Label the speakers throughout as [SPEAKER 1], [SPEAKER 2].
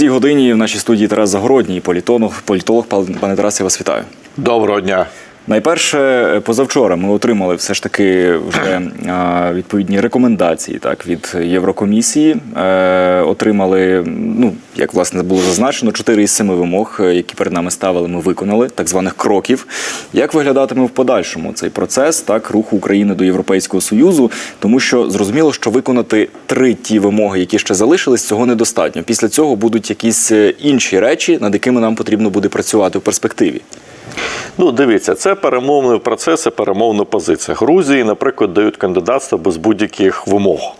[SPEAKER 1] цій годині в нашій студії Тарас Загородній, політолог. Політолог, Пан- пане Тарасе, вас вітаю.
[SPEAKER 2] Доброго дня.
[SPEAKER 1] Найперше, позавчора ми отримали все ж таки вже відповідні рекомендації так від Єврокомісії. Е, отримали, ну як власне було зазначено, 4 із 7 вимог, е, які перед нами ставили, ми виконали, так званих кроків. Як виглядатиме в подальшому цей процес так руху України до Європейського союзу? Тому що зрозуміло, що виконати три ті вимоги, які ще залишились, цього недостатньо. Після цього будуть якісь е, інші речі, над якими нам потрібно буде працювати в перспективі.
[SPEAKER 2] Ну, дивіться, це перемовний процес і перемовна позиція. Грузії, наприклад, дають кандидатство без будь-яких вимог.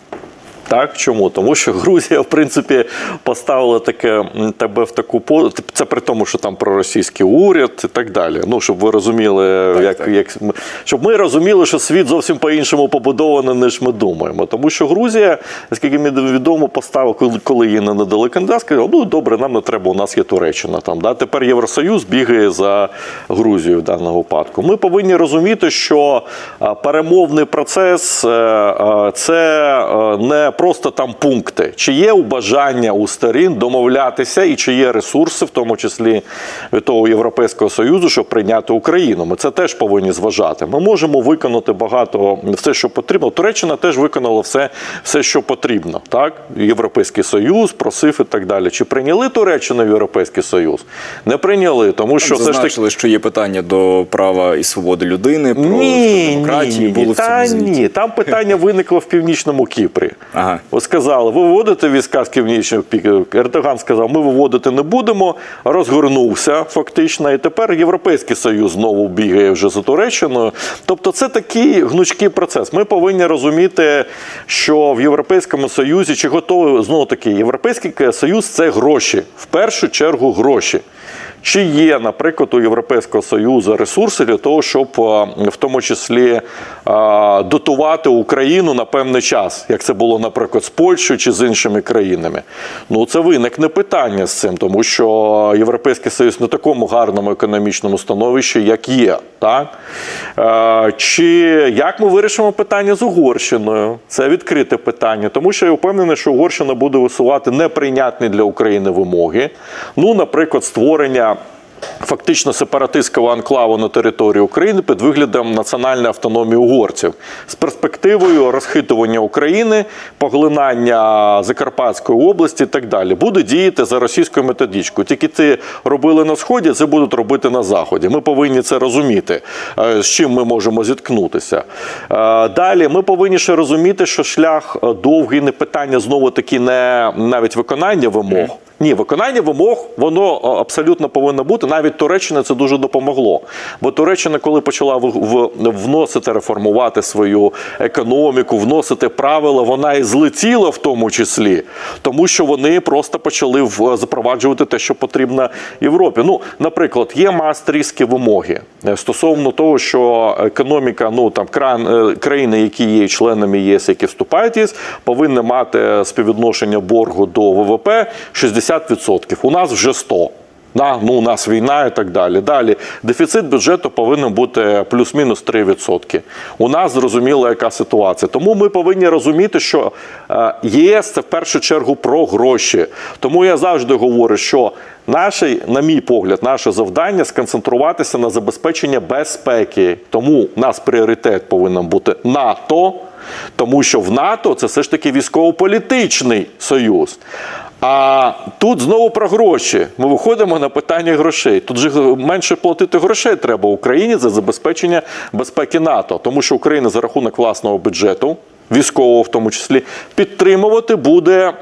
[SPEAKER 2] Так, чому? Тому що Грузія, в принципі, поставила таке тебе в таку по це при тому, що там проросійський уряд і так далі. Ну, щоб ви розуміли,
[SPEAKER 1] Так,
[SPEAKER 2] як,
[SPEAKER 1] так.
[SPEAKER 2] як щоб ми розуміли, що світ зовсім по-іншому побудований, ніж ми думаємо. Тому що Грузія, наскільки мені відомо, поставила, коли, їй не надали кандидат, сказала, ну добре, нам не треба, у нас є Туреччина. Там, да? Тепер Євросоюз бігає за Грузією в даному випадку. Ми повинні розуміти, що перемовний процес е, це е, не просто там пункти. Чи є у бажання у сторін домовлятися, і чи є ресурси, в тому числі від того Європейського Союзу, щоб прийняти Україну. Ми це теж повинні зважати. Ми можемо виконати багато все, що потрібно. Туреччина теж виконала все, все що потрібно. Так, Європейський Союз просив і так далі. Чи прийняли Туреччину в Європейський Союз? Не прийняли, тому що все ж таки.
[SPEAKER 1] Що є питання до права і свободи людини, про
[SPEAKER 2] Ні,
[SPEAKER 1] демократії.
[SPEAKER 2] ні,
[SPEAKER 1] було
[SPEAKER 2] ні,
[SPEAKER 1] в цьому
[SPEAKER 2] ні. Там питання виникло в північному Кіпрі.
[SPEAKER 1] Ага.
[SPEAKER 2] От сказали, ви виводите війська з північного Кіпру. Ердоган сказав, ми виводити не будемо. Розгорнувся фактично, і тепер Європейський Союз знову бігає вже за Туреччиною. Тобто, це такий гнучкий процес. Ми повинні розуміти, що в Європейському Союзі чи готовий знову таки Європейський Союз це гроші, в першу чергу гроші. Чи є, наприклад, у Європейського Союзу ресурси для того, щоб в тому числі дотувати Україну на певний час, як це було, наприклад, з Польщею чи з іншими країнами? Ну це виникне питання з цим, тому що Європейський Союз не такому гарному економічному становищі, як є. Так? Чи як ми вирішимо питання з Угорщиною? Це відкрите питання, тому що я впевнений, що Угорщина буде висувати неприйнятні для України вимоги. Ну, наприклад, створення. Фактично сепаратистського анклаву на території України під виглядом національної автономії угорців з перспективою розхитування України, поглинання Закарпатської області і так далі буде діяти за російською методичкою. Тільки це робили на сході, це будуть робити на заході. Ми повинні це розуміти, е, з чим ми можемо зіткнутися. Е, Далі ми повинні ще розуміти, що шлях е, довгий, не питання знову таки не навіть виконання вимог. Ні, виконання вимог воно абсолютно повинно бути. Навіть Туреччина це дуже допомогло. Бо Туреччина, коли почала вносити реформувати свою економіку, вносити правила, вона і злетіла в тому числі, тому що вони просто почали в, запроваджувати те, що потрібно Європі. Ну, наприклад, є мастрійські вимоги е, стосовно того, що економіка, ну там кран, е, країни, які є членами ЄС, які вступають ЄС, повинні мати співвідношення боргу до ВВП 60%. У нас вже 100%. Да, ну, у нас війна і так далі. Далі дефіцит бюджету повинен бути плюс-мінус 3%. У нас зрозуміло, яка ситуація. Тому ми повинні розуміти, що е, ЄС це в першу чергу про гроші. Тому я завжди говорю, що наше, на мій погляд, наше завдання сконцентруватися на забезпечення безпеки. Тому у нас пріоритет повинен бути НАТО, тому що в НАТО це все ж таки військово-політичний союз. А тут знову про гроші. Ми виходимо на питання грошей. Тут же менше платити грошей треба Україні за забезпечення безпеки НАТО, тому що Україна за рахунок власного бюджету, військового в тому числі, підтримувати буде.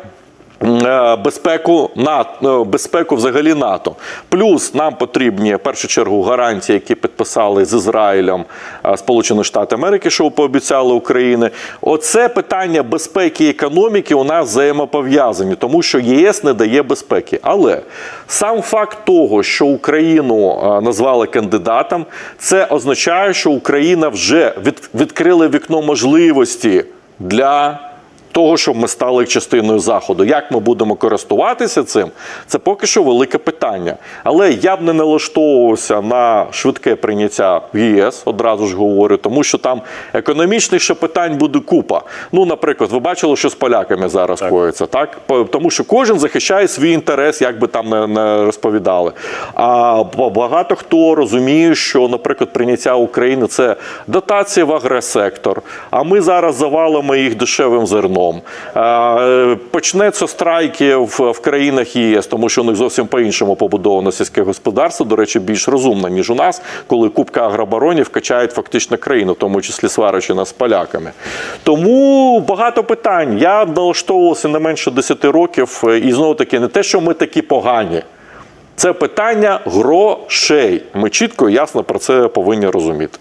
[SPEAKER 2] Е, Безпеку НАТО, безпеку взагалі НАТО. Плюс нам потрібні в першу чергу гарантії, які підписали з Ізраїлем е, Сполучені Штати Америки, що пообіцяли Україні. Оце питання безпеки і економіки у нас взаємопов'язані, тому що ЄС не дає безпеки. Але сам факт того, що Україну е, назвали кандидатом, це означає, що Україна вже від, відкрила вікно можливості для того, щоб ми стали частиною заходу. Як ми будемо користуватися цим, це поки що велике питання. Але я б не налаштовувався на швидке прийняття в ЄС, одразу ж говорю, тому що там економічних ще питань буде купа. Ну, наприклад, ви бачили, що з поляками зараз коїться, так? Тому що кожен захищає свій інтерес, як би там не, не розповідали. А багато хто розуміє, що, наприклад, прийняття України це дотація в агресектор. А ми зараз завалимо їх дешевим зерном. Е, Почнеться страйки в, країнах ЄС, тому що у них зовсім по-іншому побудовано сільське господарство. До речі, більш розумне, ніж у нас, коли купка агробаронів качають фактично країну, в тому числі сварячи нас з поляками. Тому багато питань. Я налаштовувався не менше 10 років, е, і знову таки не те, що ми такі погані. Це питання грошей. Ми чітко і ясно про це повинні розуміти.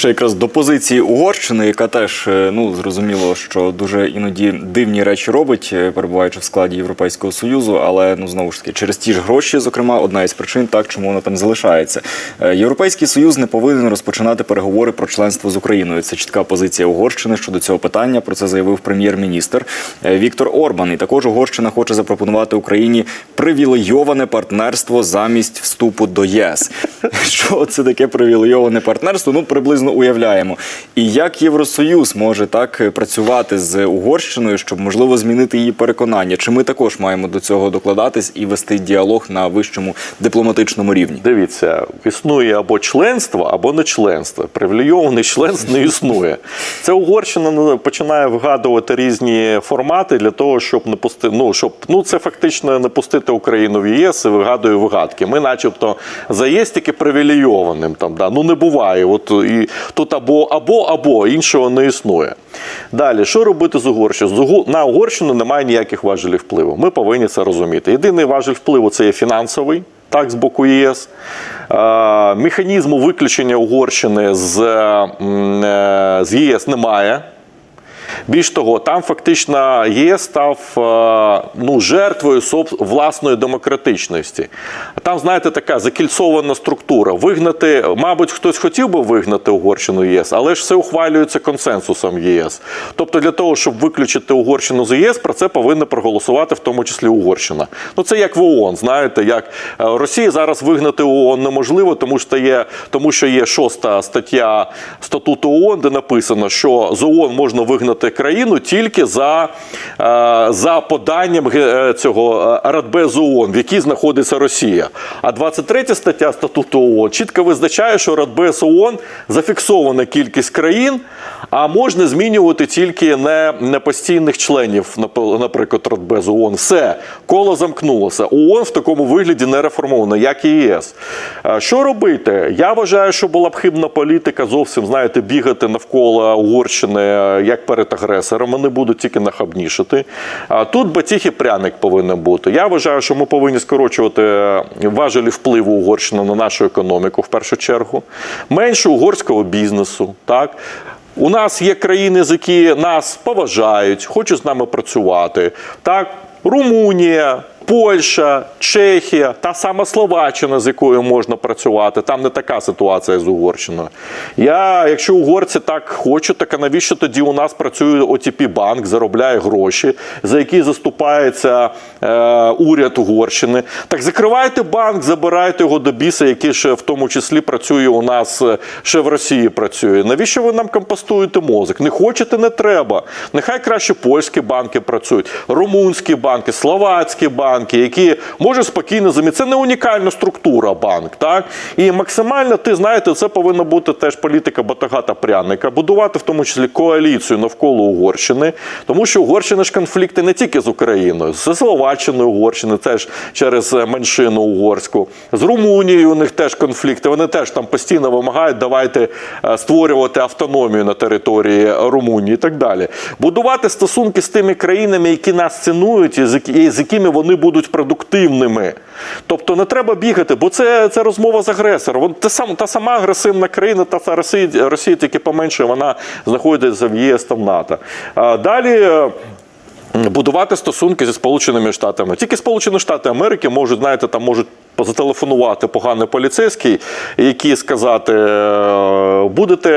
[SPEAKER 1] Ще якраз до позиції Угорщини, яка теж е, ну зрозуміло, що дуже іноді дивні речі робить, е, перебуваючи в складі Європейського союзу, але ну знову ж таки через ті ж гроші, зокрема, одна із причин, так чому вона там залишається. Е, Європейський союз не повинен розпочинати переговори про членство з Україною. Це чітка позиція Угорщини щодо цього питання. Про це заявив прем'єр-міністр Віктор Орбан. І також Угорщина хоче запропонувати Україні привілейоване партнерство замість вступу до ЄС. Що це таке привілейоване партнерство? Ну приблизно уявляємо. І як Євросоюз може так е, працювати з Угорщиною, щоб можливо змінити її переконання? Чи ми також маємо до цього докладатись і вести діалог на вищому дипломатичному рівні?
[SPEAKER 2] Дивіться, існує або членство, або не членство. Привілейований членств не існує. Це Угорщина ну, починає вигадувати різні формати для того, щоб не пусти, ну, щоб ну це фактично не пустити Україну в ЄС і вигадує вигадки. Ми, начебто, за ЄС тільки привілейованим там. Да. Ну не буває. От і тут або або, або іншого не існує. Далі, що робити з Угорщиною? Угу- На Угорщину немає ніяких важелів впливу. Ми повинні це розуміти. Єдиний важель впливу це є фінансовий. Так, з боку ЄС. Механізму виключення Угорщини з, е, з ЄС немає. Більш того, там фактично ЄС став е, ну, жертвою власної демократичності. Там, знаєте, така закільцована структура. Вигнати, мабуть, хтось хотів би вигнати Угорщину ЄС, але ж все ухвалюється консенсусом ЄС. Тобто, для того, щоб виключити Угорщину з ЄС, про це повинна проголосувати, в тому числі Угорщина. Ну це як в ООН, знаєте, як е, Росії зараз вигнати ООН неможливо, тому що є, тому що є шоста стаття статуту ООН, де написано, що з ООН можна вигнати країну тільки за, е, за поданням е, цього е, Радбезу ООН, в якій знаходиться Росія. А 23 стаття статуту ООН чітко визначає, що Радбез ООН зафіксована кількість країн, а можна змінювати тільки не, не постійних членів, наприклад, Радбезу ООН. Все, коло замкнулося. ООН в такому вигляді не реформовано, як і ЄС. Що робити? Я вважаю, що була б хибна політика зовсім, знаєте, бігати навколо Угорщини як перед агресором. Вони будуть тільки нахабнішити. А Тут батіг і пряник повинен бути. Я вважаю, що ми повинні скорочувати е, важелі впливу Угорщини на нашу економіку в першу чергу. Менше угорського бізнесу. Так? У нас є країни, з які нас поважають, хочуть з нами працювати. Так, Румунія, Польща, Чехія, та сама Словаччина, з якою можна працювати. Там не така ситуація з Угорщиною. Я, якщо угорці так хочуть, так а навіщо тоді у нас працює ОТП банк, заробляє гроші, за які заступається е, уряд Угорщини. Так закривайте банк, забирайте його до біса, який ще в тому числі працює у нас е, ще в Росії працює. Навіщо ви нам компостуєте мозок? Не хочете, не треба. Нехай краще польські банки працюють, румунські банки, словацькі банки, які можуть спокійно замінити. Це не унікальна структура банк. Так? І максимально, ти знаєте, це повинна бути теж політика батога пряника, будувати в тому числі коаліцію навколо Угорщини, тому що Угорщина ж конфлікти не тільки з Україною, з Словаччиною Угорщини, теж через е, меншину угорську, з Румунією у них теж конфлікти. Вони теж там постійно вимагають, давайте е, створювати автономію на території Румунії і так далі. Будувати стосунки з тими країнами, які нас цінують, і з якими вони будуть продуктивними. Тобто не треба бігати, бо це, це розмова з агресором. Вон Та, сам, та сама агресивна країна, та та Росія, Росія тільки поменше, вона знаходиться в ЄС та в НАТО. А далі. е, Будувати стосунки зі Сполученими Штатами. Тільки Сполучені Штати Америки можуть, знаєте, там можуть зателефонувати поганий поліцейський, який сказати, е, будете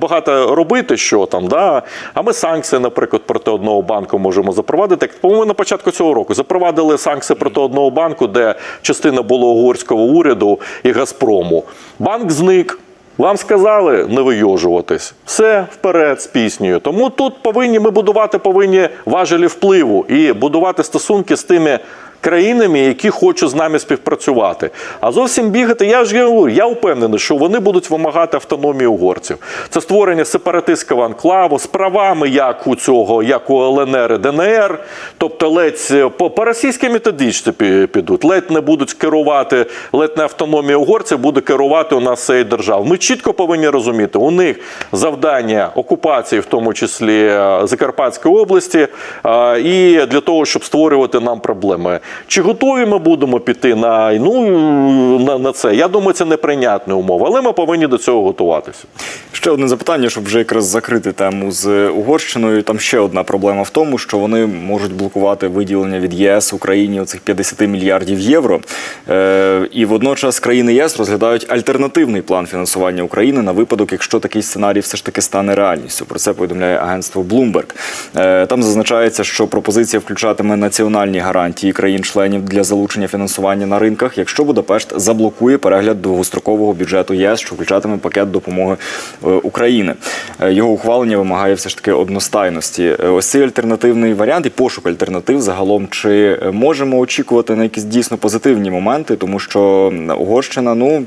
[SPEAKER 2] багато робити, що там, да? а ми санкції, наприклад, проти одного банку можемо запровадити. По-моєму, на початку цього року запровадили санкції проти одного банку, де частина було угорського уряду і Газпрому. Банк зник. Вам сказали не вийожуватись. Все вперед з піснею. Тому тут повинні ми будувати повинні важелі впливу і будувати стосунки з тими країнами, які хочуть з нами співпрацювати. А зовсім бігати, я ж говорю, я впевнений, що вони будуть вимагати автономії угорців. Це створення сепаратистського анклаву з правами, як у цього, як у ЛНР і ДНР. Тобто, ледь по, по російській методичці пі- підуть, ледь не будуть керувати, ледь не автономія угорців буде керувати у нас цією державою. Ми чітко повинні розуміти, у них завдання окупації, в тому числі е, Закарпатської області, е, і для того, щоб створювати нам проблеми. Чи готові ми будемо піти на, ну, на, на це? Я думаю, це неприйнятна умова, але ми повинні до цього готуватися.
[SPEAKER 1] Ще одне запитання, щоб вже якраз закрити тему з Угорщиною. Там ще одна проблема в тому, що вони можуть блокувати виділення від ЄС Україні оцих 50 мільярдів євро. Е, і водночас країни ЄС розглядають альтернативний план фінансування України на випадок, якщо такий сценарій все ж таки стане реальністю. Про це повідомляє агентство Bloomberg. Е, там зазначається, що пропозиція включатиме національні гарантії країн-членів для залучення фінансування на ринках, якщо Будапешт заблокує перегляд довгострокового бюджету ЄС, що включатиме пакет допомоги е, України. Е, Його ухвалення вимагає все ж таки одностайності. Е, Ось цей альтернативний варіант і пошук альтернатив загалом. Чи можемо очікувати на якісь дійсно позитивні моменти, тому що Угорщина, ну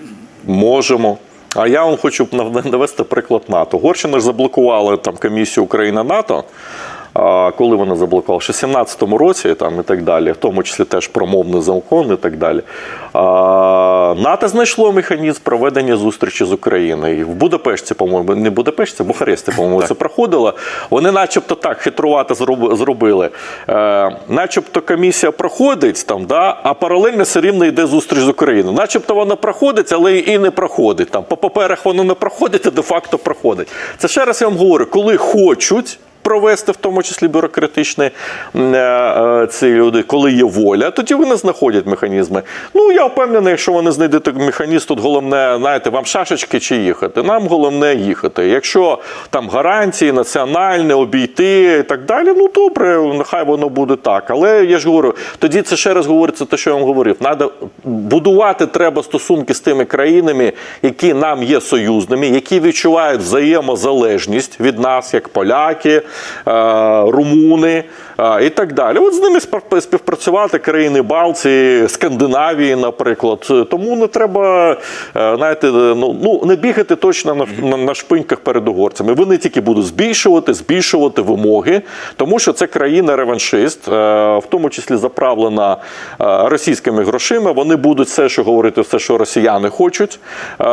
[SPEAKER 2] Можемо. А я вам хочу нав- навести приклад НАТО. Угорщина ж заблокувала там комісію Україна НАТО. Коли вона заблокувала? В 17-му році там, і так далі, в тому числі теж промовний закон і так далі. НАТО знайшло механізм проведення зустрічі з Україною. В Будапешті, по-моєму, не Будапешті, Бухаресті, по-моєму, це проходило. Вони начебто так хитрувато зробили. Е, начебто комісія проходить, там, да, а паралельно все рівно йде зустріч з Україною. Начебто вона проходить, але і не проходить. Там, по паперах воно не проходить, а де-факто проходить. Це ще раз я вам говорю, коли хочуть. Провести в тому числі бюрократичні е, е, ці люди, коли є воля, тоді вони знаходять механізми. Ну я впевнений, якщо вони знайдуть механізм, тут головне, знаєте, вам шашечки чи їхати. Нам головне їхати. Якщо там гарантії, національне, обійти і так далі, ну добре, нехай воно буде так. Але я ж говорю, тоді це ще раз говориться те, що я вам говорив. Надо будувати треба стосунки з тими країнами, які нам є союзними, які відчувають взаємозалежність від нас, як поляки, румуни е, і так далі. От з ними співпрацювати країни Балтії, Скандинавії, наприклад. Тому не треба, е, знаєте, ну, ну не бігати точно на, на, шпиньках перед угорцями. Вони тільки будуть збільшувати, збільшувати вимоги, тому що це країна-реваншист, е, в тому числі заправлена е, російськими грошима. Вони будуть все, що говорити, все, що росіяни хочуть. Е,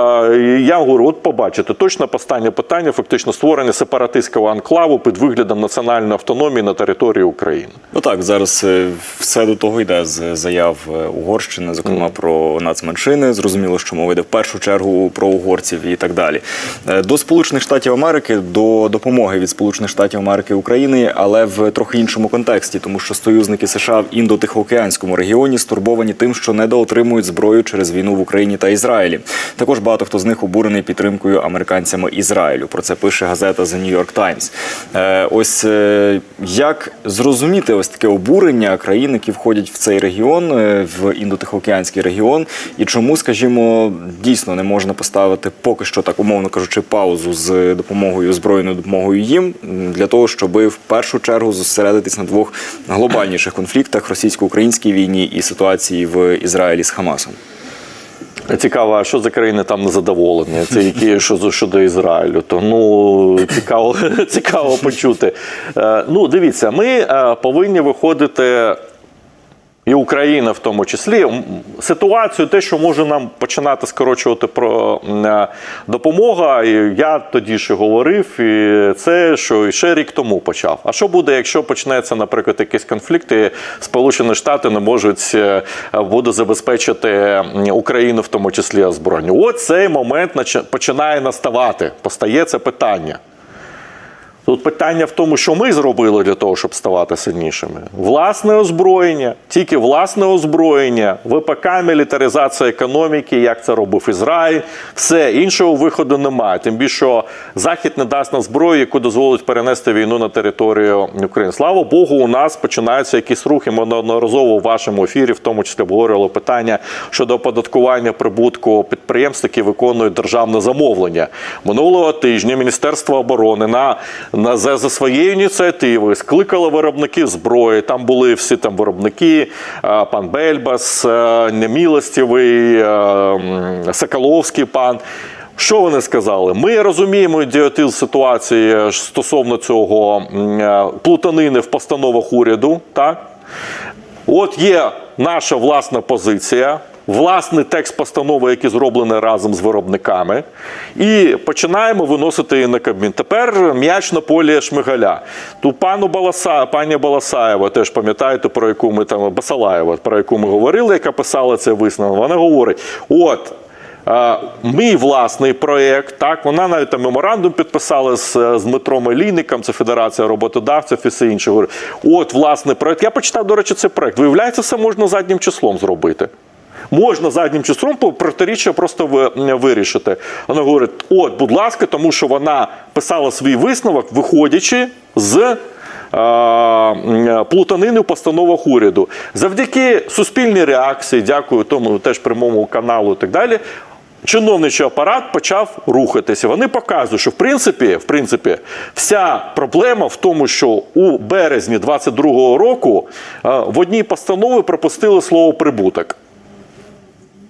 [SPEAKER 2] Я говорю, от побачите, точно постане питання, фактично створення сепаратистського анклаву під виглядом національної автономії на території України.
[SPEAKER 1] Ну так, зараз е, все до того йде з заяв е, Угорщини, зокрема про нацменшини. Зрозуміло, що мова йде в першу чергу про угорців і так далі. Е, До Сполучених Штатів Америки, до допомоги від Сполучених Штатів Америки Україні, але в трохи іншому контексті, тому що союзники США в індотихоокеанському регіоні стурбовані тим, що недоотримують зброю через війну в Україні та Ізраїлі. Також багато хто з них обурений підтримкою американцями Ізраїлю. Про це пише газета The New York Times. Ось е, як зрозуміти ось таке обурення країн, які входять в цей регіон, е, в індотихоокеанський регіон, і чому, скажімо, дійсно не можна поставити поки що так умовно кажучи, паузу з допомогою збройною допомогою їм для того, щоб в першу чергу зосередитись на двох глобальніших конфліктах російсько-українській війні і ситуації в Ізраїлі з Хамасом.
[SPEAKER 2] Цікаво, а що за країни там незадоволені? Це які що щодо Ізраїлю? То ну цікаво, цікаво почути. Е, Ну, дивіться, ми е, повинні виходити. І Україна в тому числі ситуацію, те, що може нам починати скорочувати про е, допомога. І я тоді ще говорив, і це що ще рік тому почав. А що буде, якщо почнеться, наприклад, якийсь конфлікт, Сполучені Штати не можуть е, буде забезпечити Україну, в тому числі озброєння? От цей момент починає наставати. Постає це питання. Тут питання в тому, що ми зробили для того, щоб ставати сильнішими. Власне озброєння, тільки власне озброєння, ВПК, мілітаризація економіки, як це робив Ізраїль. Все іншого виходу немає. Тим більше Захід не дасть нам зброю, яку дозволить перенести війну на територію України. Слава Богу, у нас починаються якісь рухи. Ми неодноразово в вашому ефірі, в тому числі обговорювали питання щодо оподаткування прибутку підприємств, які виконують державне замовлення. Минулого тижня Міністерство оборони на, на за, за своєю ініціативою скликало виробників зброї. Там були всі там виробники, е, пан Бельбас, е, Немілостєвий, е, Соколовський пан. Що вони сказали? Ми розуміємо ідіотизм ситуації стосовно цього плутанини в постановах уряду. Так? От є наша власна позиція, власний текст постанови, який зроблений разом з виробниками, і починаємо виносити її на Кабмін. Тепер м'яч на полі Шмигаля. Ту пану Баласа, пані Баласаєва, теж пам'ятаєте, про яку ми там Басалаєва, про яку ми говорили, яка писала цей висновок. Вона говорить: от. Мій власний проєкт, так вона навіть там меморандум підписала з, з Дмитром Елійником, це Федерація роботодавців і все інше. От власний проєкт. Я почитав, до речі, цей проєкт. Виявляється, все можна заднім числом зробити. Можна заднім числом протиріччя просто вирішити. Вона говорить: от, будь ласка, тому що вона писала свій висновок, виходячи з е, плутанини в постановах уряду. Завдяки суспільній реакції, дякую тому теж прямому каналу і так далі. Чиновничий апарат почав рухатися. Вони показують, що в принципі, в принципі, вся проблема в тому, що у березні 22-го року е, в одній постанові пропустили слово прибуток.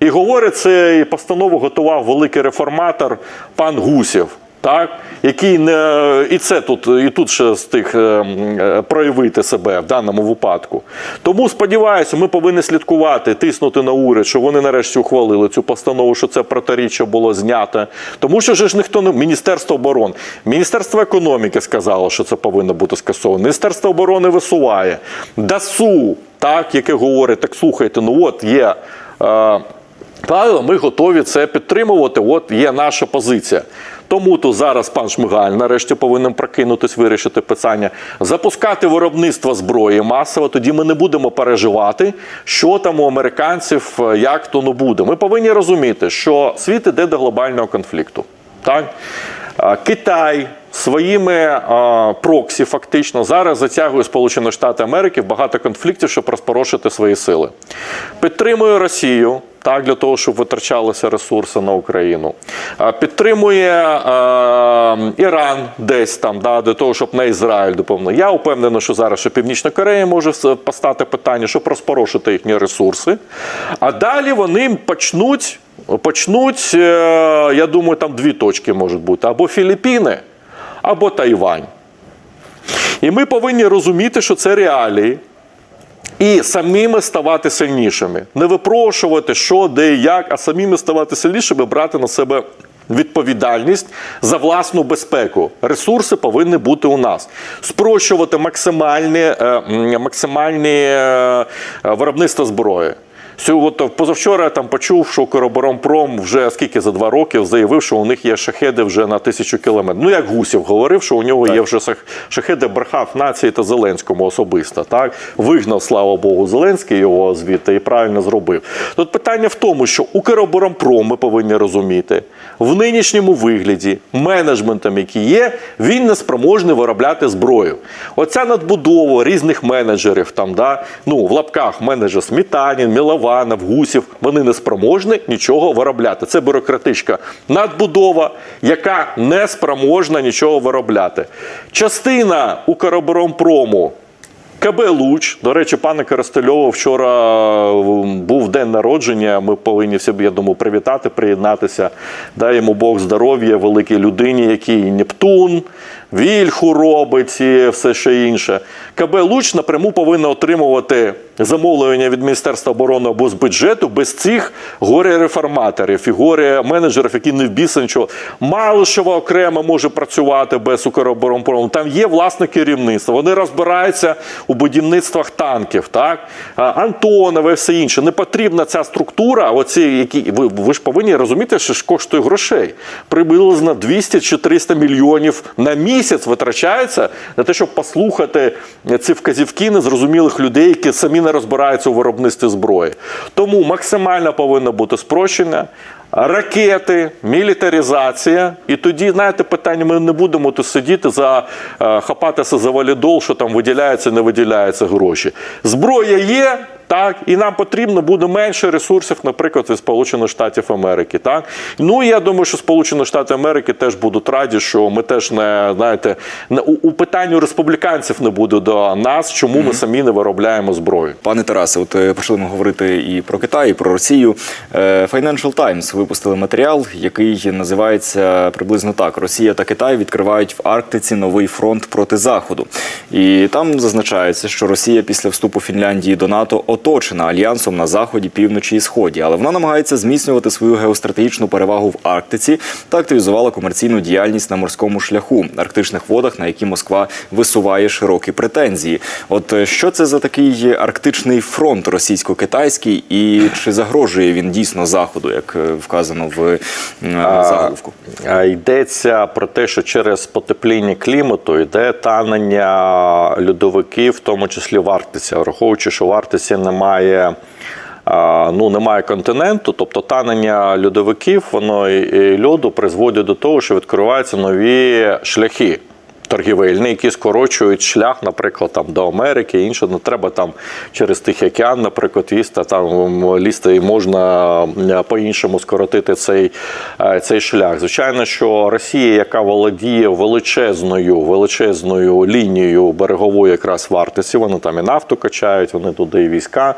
[SPEAKER 2] І говорить, це і постанову готував великий реформатор пан Гусєв. Так, який не і це тут, і тут ще встиг е, проявити себе в даному випадку. Тому сподіваюся, ми повинні слідкувати, тиснути на уряд, що вони нарешті ухвалили цю постанову, що це протиріччя було знято. Тому що ж ніхто не Міністерство оборони, Міністерство економіки сказало, що це повинно бути скасовано. Міністерство оборони висуває ДАСУ, так, яке говорить, так слухайте, ну от є. Е, Правильно, ми готові це підтримувати. От є наша позиція. Тому то зараз пан Шмигаль нарешті повинен прокинутись, вирішити питання, запускати виробництво зброї масово. Тоді ми не будемо переживати, що там у американців, е, як то не буде. Ми повинні розуміти, що світ іде до глобального конфлікту. Так? Китай своїми проксі фактично зараз затягує Сполучені Штати Америки в багато конфліктів, щоб розпорошити свої сили. Підтримує Росію. Так, для того, щоб витрачалися ресурси на Україну. Підтримує е, Іран десь там, да, для того, щоб на Ізраїль допомогли. Я впевнений, що зараз ще Північна Корея може постати питання, щоб розпорошити їхні ресурси. А далі вони почнуть, почнуть е, я думаю, там дві точки можуть бути: або Філіппіни, або Тайвань. І ми повинні розуміти, що це реалії. І самими ставати сильнішими. Не випрошувати, що, де як, а самими ставати сильнішими, брати на себе відповідальність за власну безпеку. Ресурси повинні бути у нас. Спрощувати максимальні, е, максимальні е, е, виробництво зброї. От позавчора я там почув, що Укроборонпром вже скільки за два роки заявив, що у них є шахеди вже на тисячу кілометрів. Ну як Гусів говорив, що у нього є вже шахеди, брехав нації та Зеленському особисто. Так вигнав, слава Богу, Зеленський його звідти і правильно зробив. Тут питання в тому, що Укроборонпром, ми повинні розуміти, в нинішньому вигляді менеджментом, який є, він не спроможний виробляти зброю. Оця надбудова різних менеджерів, там, да, ну, в лапках менеджер Смітанін, Мілованов, Гусів, вони не спроможні нічого виробляти. Це бюрократична надбудова, яка не спроможна нічого виробляти. Частина Укроборонпрому КБ Луч. До речі, пане Коростельово, вчора е, був день народження. Ми повинні всі, я думаю, привітати, приєднатися. Дай йому Бог здоров'я, великій людині, який Нептун, Вільху робить і все ще інше. КБ Луч напряму повинна отримувати замовлення від Міністерства оборони або з бюджету без цих горе-реформаторів і горе-менеджерів, які не в біса нічого. Мало що окремо може працювати без Укроборонпрому. Там є власне керівництво. Вони розбираються у будівництвах танків. Так? А, Антонове, все інше. Не потрібна ця структура. Оці, які, ви, ви ж повинні розуміти, що ж коштує грошей. Приблизно 200 чи 300 мільйонів на місяць витрачається на те, щоб послухати ці вказівки незрозумілих людей, які самі не розбираються у виробництві зброї. Тому максимально повинно бути спрощення. Ракети, мілітаризація, і тоді, знаєте, питання: ми не будемо тут сидіти за е, хапатися за валідол, що там виділяється, не виділяється гроші. Зброя є, так, і нам потрібно буде менше ресурсів, наприклад, від Сполучених Штатів Америки. Так, ну я думаю, що Сполучені Штати Америки теж будуть раді, що ми теж не знаєте, не у, у питанню республіканців не буде до нас, чому ми самі не виробляємо зброю.
[SPEAKER 1] Пане Тарасе, от е, почали ми говорити і про Китай, і про Росію. Е, Financial Times випустили матеріал, який називається приблизно так: Росія та Китай відкривають в Арктиці новий фронт проти Заходу. І там зазначається, що Росія після вступу Фінляндії до НАТО оточена альянсом на заході, півночі і сході, але вона намагається зміцнювати свою геостратегічну перевагу в Арктиці та активізувала комерційну діяльність на морському шляху арктичних водах, на які Москва висуває широкі претензії. От е, що це за такий арктичний фронт російсько-китайський, і чи загрожує він дійсно заходу, як е, вказано в е, заголовку?
[SPEAKER 2] Йдеться про те, що через потепління клімату йде танення льодовиків, в тому числі в Арктиці, враховуючи, що в Арктиці немає. Ну, немає континенту, тобто танення льодовиків, воно і льоду призводить до того, що відкриваються нові шляхи торгівельні, які скорочують шлях, наприклад, там до Америки, інше не треба там через Тихий океан, наприклад, їсти там лізти і можна по-іншому скоротити цей, е, цей шлях. Звичайно, що Росія, яка володіє величезною, величезною лінією берегової якраз в Арктиці, вони там і нафту качають, вони туди і війська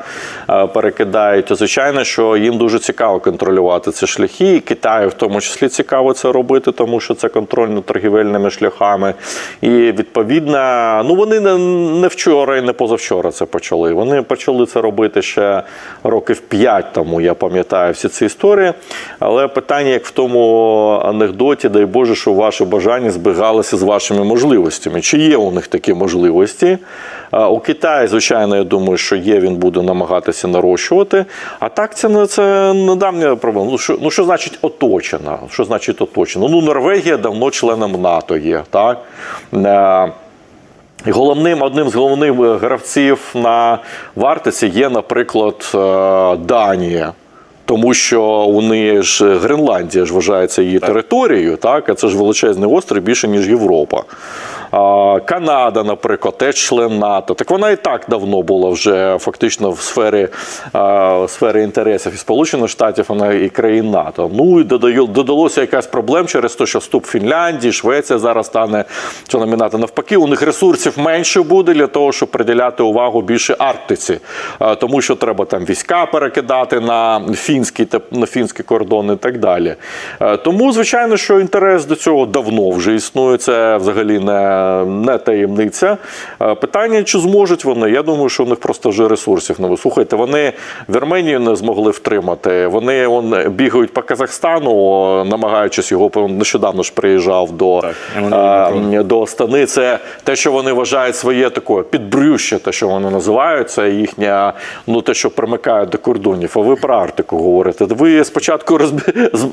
[SPEAKER 2] е, перекидають. Звичайно, що їм дуже цікаво контролювати ці шляхи. І Китаю в тому числі цікаво це робити, тому що це контроль над торгівельними шляхами. І відповідно, ну вони не, не вчора і не позавчора це почали. Вони почали це робити ще років 5 тому. Я пам'ятаю всі ці історії. Але питання, як в тому анекдоті, дай Боже, що ваші бажання збігалися з вашими можливостями. Чи є у них такі можливості? У Китаї, звичайно, я думаю, що є, він буде намагатися нарощувати. А так це не це недавня проблема. Ну що, ну що значить оточена? Що значить оточена? Ну, Норвегія давно членом НАТО є, так? Е, Головним одним з головних гравців на вартості є, наприклад, е, Данія. Тому що у неї ж Гренландія ж вважається її територією, так а це ж величезний острів більше ніж Європа. Канада, наприклад, теж член НАТО. Так вона і так давно була вже фактично в сфері, сфері інтересів і Сполучених Штатів, вона і країн НАТО. Ну і додалося якась проблем через те, що вступ Фінляндії, Швеція зараз стане членами НАТО. Навпаки, у них ресурсів менше буде для того, щоб приділяти увагу більше Арктиці, тому що треба там війська перекидати на фінський на фінський кордон і так далі. Тому, звичайно, що інтерес до цього давно вже існує. Це взагалі не, не таємниця. Е, Питання, чи зможуть вони? Я думаю, що у них просто вже ресурсів не Слухайте, вони Вірменію не змогли втримати. Вони он, бігають по Казахстану, намагаючись його нещодавно ж приїжджав до,
[SPEAKER 1] Так,
[SPEAKER 2] е, до Астани. Це те, що вони вважають своє таке підбрюще, те, що вони називають, це їхня, ну те, що примикає до кордонів. А ви про Арктику говорите. Ви спочатку розб...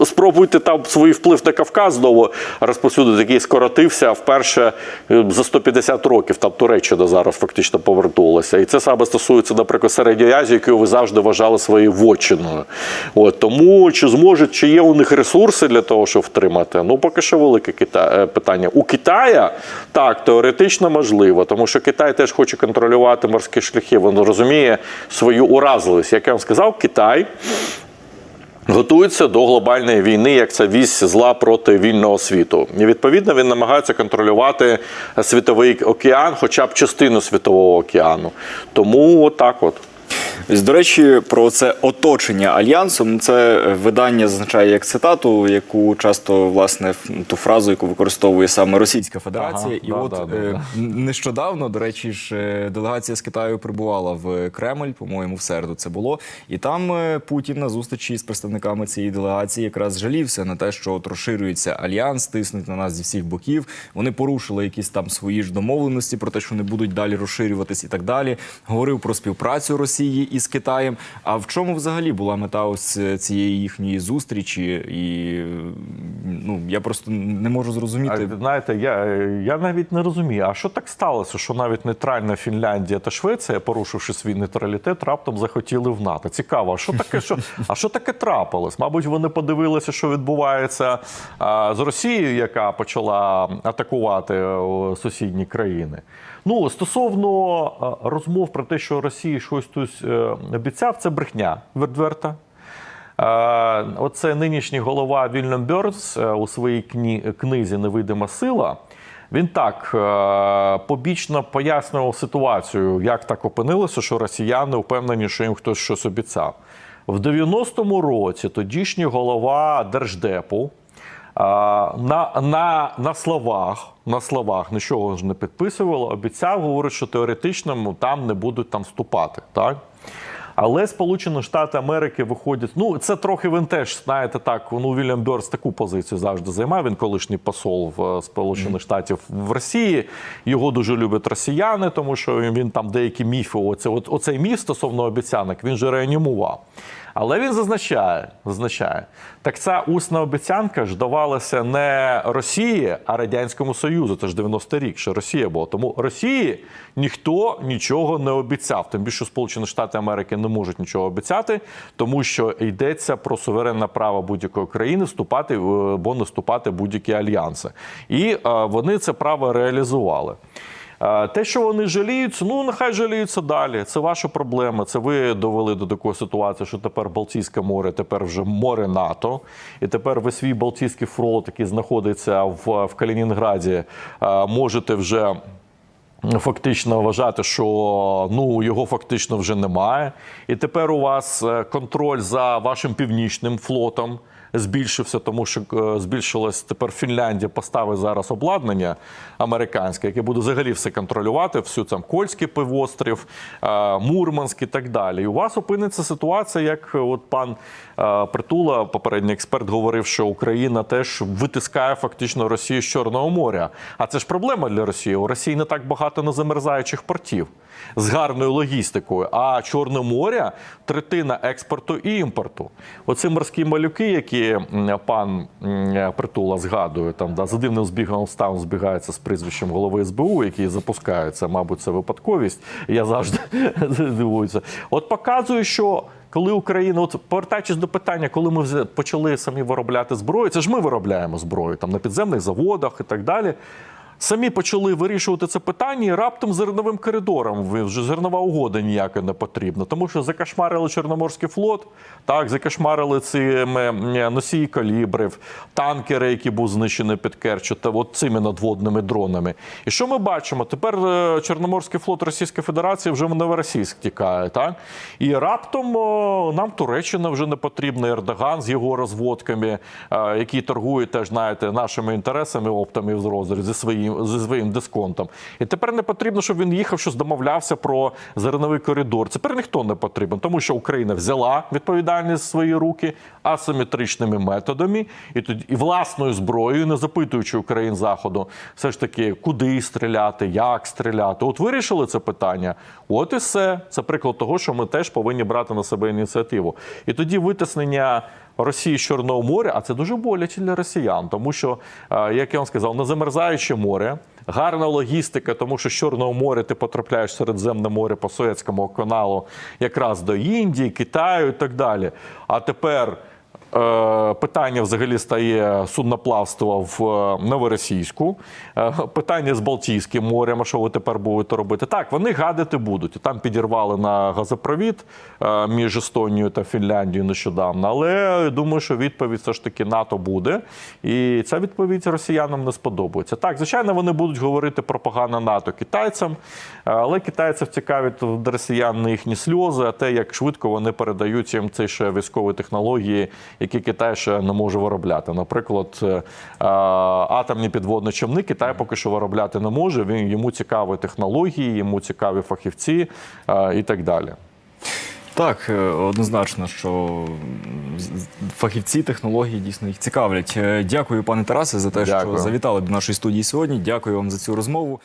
[SPEAKER 2] спробуйте там свій вплив на Кавказ знову розповсюдити, який скоротився вперше за 150 років. Там Туреччина зараз фактично повернулася. І це саме стосується, наприклад, середньої Азії, яку ви завжди вважали своєю вотчиною. От тому чи зможуть, чи є у них ресурси для того, щоб втримати? Ну поки що велике кита... е, питання. У Китая так теоретично можливо, тому що Китай теж хоче контролювати морські шляхи. Він розуміє свою уразливість. Як я вам сказав, Китай. Готується до глобальної війни, як це вісь зла проти вільного світу. І відповідно він намагається контролювати світовий океан, хоча б частину світового океану. Тому отак от.
[SPEAKER 1] До речі, про це оточення альянсом. Це видання зазначає як цитату, яку часто власне ф- ту фразу, яку використовує саме Російська Федерація.
[SPEAKER 2] Ага,
[SPEAKER 1] і
[SPEAKER 2] да,
[SPEAKER 1] от
[SPEAKER 2] да, да,
[SPEAKER 1] е,
[SPEAKER 2] да.
[SPEAKER 1] нещодавно, до речі, ж е, делегація з Китаю прибувала в Кремль, по-моєму, в середу це було. І там е, Путін на зустрічі з представниками цієї делегації якраз жалівся на те, що от розширюється альянс, тиснуть на нас зі всіх боків. Вони порушили якісь там свої ж домовленості про те, що не будуть далі розширюватись і так далі. Говорив про співпрацю Росії із Китаєм. А в чому взагалі була мета ось е, цієї їхньої зустрічі? І е, ну я просто не можу зрозуміти.
[SPEAKER 2] А, знаєте, я, я навіть не розумію, а що так сталося, що навіть нейтральна Фінляндія та Швеція, порушивши свій нейтралітет, раптом захотіли в НАТО. Цікаво, а що таке, що, а що таке трапилось? Мабуть, вони подивилися, що відбувається а, з Росією, яка почала атакувати е, сусідні країни. Ну, стосовно е, розмов про те, що Росії щось тут е, обіцяв, це брехня відверта. Оце нинішній голова Вільям Бьорнс е, у своїй книзі Невидима сила. Він так е, побічно пояснював ситуацію, як так опинилося, що росіяни впевнені, що їм хтось щось обіцяв. В 90-му році тодішній голова Держдепу на, на, на словах, на словах нічого ж не підписувало, обіцяв, говорить, що теоретично там не будуть там вступати. Так? Але Сполучені Штати Америки виходять. Ну це трохи він теж знаєте так. Ну Вільям Бьорс таку позицію завжди займає. Він колишній посол в е, Сполучених Штатів в Росії. Його дуже люблять росіяни, тому що він там деякі міфи. Оце оцей міф стосовно обіцянок. Він же реанімував. Але він зазначає, зазначає, так ця усна обіцянка ж давалася не Росії, а Радянському Союзу. Це ж 90-й рік, що Росія була. Тому Росії ніхто нічого не обіцяв. Тим більше Сполучені Штати Америки не можуть нічого обіцяти, тому що йдеться про суверенне право будь-якої країни вступати або не вступати в будь-які альянси. І е, вони це право реалізували. Те, що вони жаліються, ну нехай жаліються далі. Це ваша проблема. Це ви довели до такої ситуації, що тепер Балтійське море, тепер вже море НАТО, і тепер ви свій Балтійський флот, який знаходиться в, в Калінінграді, е, можете вже. Фактично вважати, що ну його фактично вже немає, і тепер у вас е, контроль за вашим північним флотом збільшився, тому що е, збільшилось тепер Фінляндія поставить зараз обладнання американське, яке буде взагалі все контролювати, всю там Кольський півострів, е, Мурманськ і так далі. І у вас опиниться ситуація, як е, от пан Притула, попередній експерт, говорив, що Україна теж витискає фактично Росію з Чорного моря. А це ж проблема для Росії. У Росії не так багато незамерзаючих портів з гарною логістикою. А Чорне море третина експорту і імпорту. Оці морські малюки, які пан Притула згадує, там да, за дивним збігом обставин збігається з прізвищем голови СБУ, який запускається, мабуть, це випадковість. Я завжди дивуюся. От показує, що. Коли Україна, от повертаючись до питання, коли ми почали самі виробляти зброю, це ж ми виробляємо зброю там на підземних заводах і так далі. Самі почали вирішувати це питання, і раптом зерновим коридором ви вже зернова угода ніяка не потрібна, тому що закашмарили Чорноморський флот, так закашмарили м, носії калібрів, танкери, які був знищений під Керчу, та от цими надводними дронами. І що ми бачимо? Тепер е, Чорноморський флот Російської Федерації вже в Новоросійськ тікає, так і раптом нам Туреччина вже не потрібна. Ердоган з його розводками, е, який торгує теж знаєте нашими інтересами оптами в розріз зі своїм зі своїм дисконтом. І тепер не потрібно, щоб він їхав, щось домовлявся про зерновий коридор. Тепер ніхто не потрібен, тому що Україна взяла відповідальність в свої руки асиметричними методами і тоді і власною зброєю, не запитуючи Україн заходу, все ж таки, куди стріляти, як стріляти. От вирішили це питання. От і все. Це приклад того, що ми теж повинні брати на себе ініціативу. І тоді витиснення. Росії з Чорного моря, а це дуже боляче для росіян, тому що, е, як я вам сказав, незамерзаюче море, гарна логістика, тому що з Чорного моря ти потрапляєш в Середземне море по Суецькому каналу, якраз до Індії, Китаю і так далі. А тепер питання взагалі стає судноплавства в е, Новоросійську, е, питання з Балтійським морем, а що ви тепер будете робити? Так, вони гадити будуть. Там підірвали на газопровід е, між Естонією та Фінляндією нещодавно. Але думаю, що відповідь все ж таки НАТО буде. І ця відповідь росіянам не сподобається. Так, звичайно, вони будуть говорити про погане НАТО китайцям, але китайців цікавить росіян не їхні сльози, а те, як швидко вони передають їм ці ще військові технології, які Китай ще не може виробляти. Наприклад, е, е, атомні підводні човни Китай поки що виробляти не може. Він йому цікаві технології, йому цікаві фахівці е, і так далі.
[SPEAKER 1] Так, однозначно, що фахівці технології дійсно їх цікавлять. Дякую, пане Тарасе, за те,
[SPEAKER 2] Дякую.
[SPEAKER 1] що завітали до нашої студії сьогодні. Дякую вам за цю розмову.